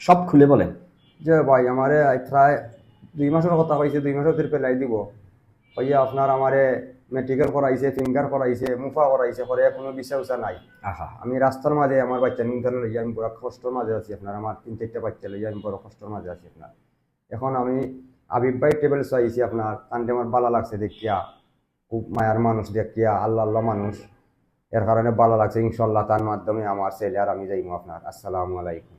সব খুলে বলেন। যে ভাই আমারে প্রায় দুই মাসের কথা কইছে দুই মাসের পেলাই দিব। ভাইয়া আপনার আমারে মেডিকেল করাইছে ফিঙ্গার করাইছে মুফা করাইছে করে কোনো বিষয় উষা নাই। আহা। আমি রাস্তার মাঝে আমার বাচ্চা নিউটন লইয়া আমি বড় কষ্টর মাঝে আছি আপনার আমার তিন চারটা বাচ্চা লইয়া আমি বড় কষ্টর মাঝে আছি আপনার। এখন আমি আবিব ভাই টেবিল চাইছি আপনার তান্ডে আমার ভালো লাগছে দেখিয়া খুব মায়ার মানুষ দেখিয়া আল্লাহ আল্লাহ মানুষ। এর কারণে ভালো লাগছে ইনশাল্লাহ তার মাধ্যমে আমার ছেলে আর আমি যাইমু আপনার। আসসালামু আলাইকুম।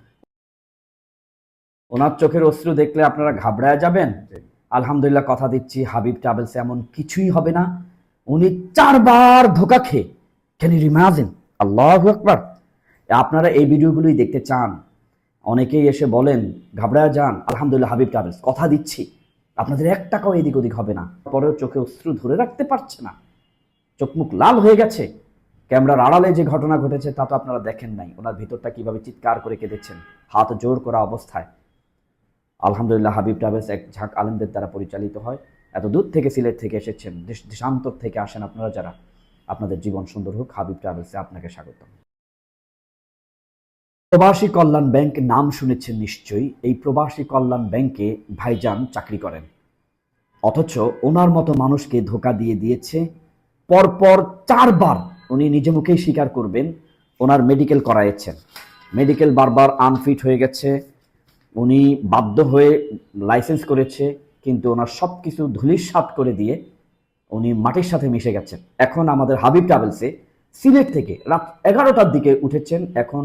ওনার চোখের অশ্রু দেখলে আপনারা ঘাবড়ায় যাবেন। আলহামদুলিল্লাহ কথা দিচ্ছি হাবিব ট্রাভেলস এমন কিছুই হবে না। উনি চারবার ধোকা খেয়ে ক্যান ইউ ইমাজিন আল্লাহ আকবার। আপনারা এই ভিডিওগুলোই দেখতে চান। অনেকেই এসে বলেন ঘাবড়ায় যান আলহামদুলিল্লাহ হাবিব ট্রাভেলস কথা দিচ্ছি। আপনাদের এক টাকাও এদিক ওদিক হবে না। পরেও চোখে অশ্রু ধরে রাখতে পারছে না। চোখ মুখ লাল হয়ে গেছে। ক্যামেরার আড়ালে যে ঘটনা ঘটেছে তা তো আপনারা দেখেন নাই। ওনার ভিতরটা কীভাবে চিৎকার করে কেঁদেছেন। হাত জোর করা অবস্থায়। আলহামদুলিল্লাহ হাবিব ট্রাভেলস এক ঝাঁক আলেমদের দ্বারা পরিচালিত হয়। এত দূর থেকে সিলেট থেকে এসেছেন, দেশ দেশান্তর থেকে আসেন আপনারা যারা, আপনাদের জীবন সুন্দর হোক। হাবিব ট্রাভেলসে আপনাকে স্বাগত প্রবাসী কল্যাণ ব্যাংক নাম শুনেছেন নিশ্চয়ই। এই প্রবাসী কল্যাণ ব্যাংকে ভাইজান চাকরি করেন। অথচ ওনার মতো মানুষকে ধোকা দিয়ে দিয়েছে। পরপর চারবার উনি নিজে মুখেই স্বীকার করবেন, ওনার মেডিকেল করাইছেন। মেডিকেল বারবার আনফিট হয়ে গেছে। উনি বাধ্য হয়ে লাইসেন্স করেছে, কিন্তু ওনার সব কিছু ধুলিস্বাত করে দিয়ে উনি মাটির সাথে মিশে গেছেন। এখন আমাদের হাবিব ট্রাভেলসে সিলেট থেকে রাত এগারোটার দিকে উঠেছেন, এখন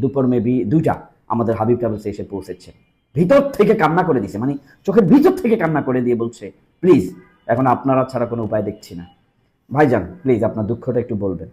দুপুর মেবি দুইটা আমাদের হাবিব ট্রাভেলসে এসে পৌঁছেছে। ভিতর থেকে কান্না করে দিছে মানে চোখের ভিতর থেকে কান্না করে দিয়ে বলছে, প্লিজ, এখন আপনারা ছাড়া কোনো উপায় দেখছি না। ভাইজান, প্লিজ, আপনার দুঃখটা একটু বলবেন।